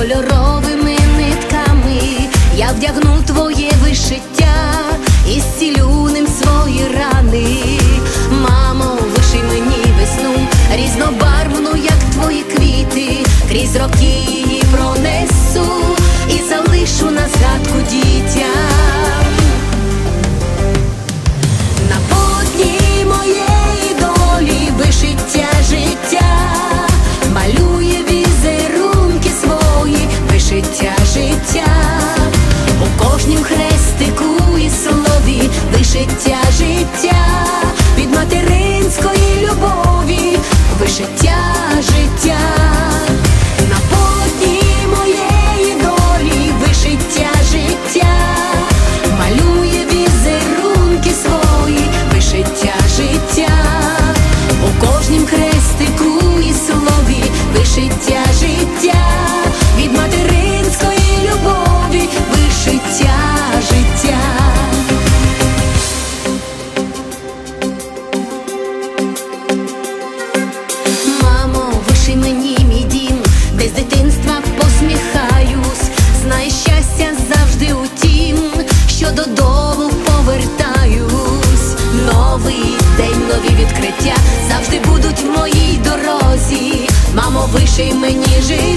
color rojo. Хрестику і слові вишиття життя, від материнської любові, вишиття життя. Мамо, виши мені мій дім, де з дитинства посміхаюсь, знай щастя завжди у тім, що додому повертаюсь. Новий день, нові відкриття очі мені жить.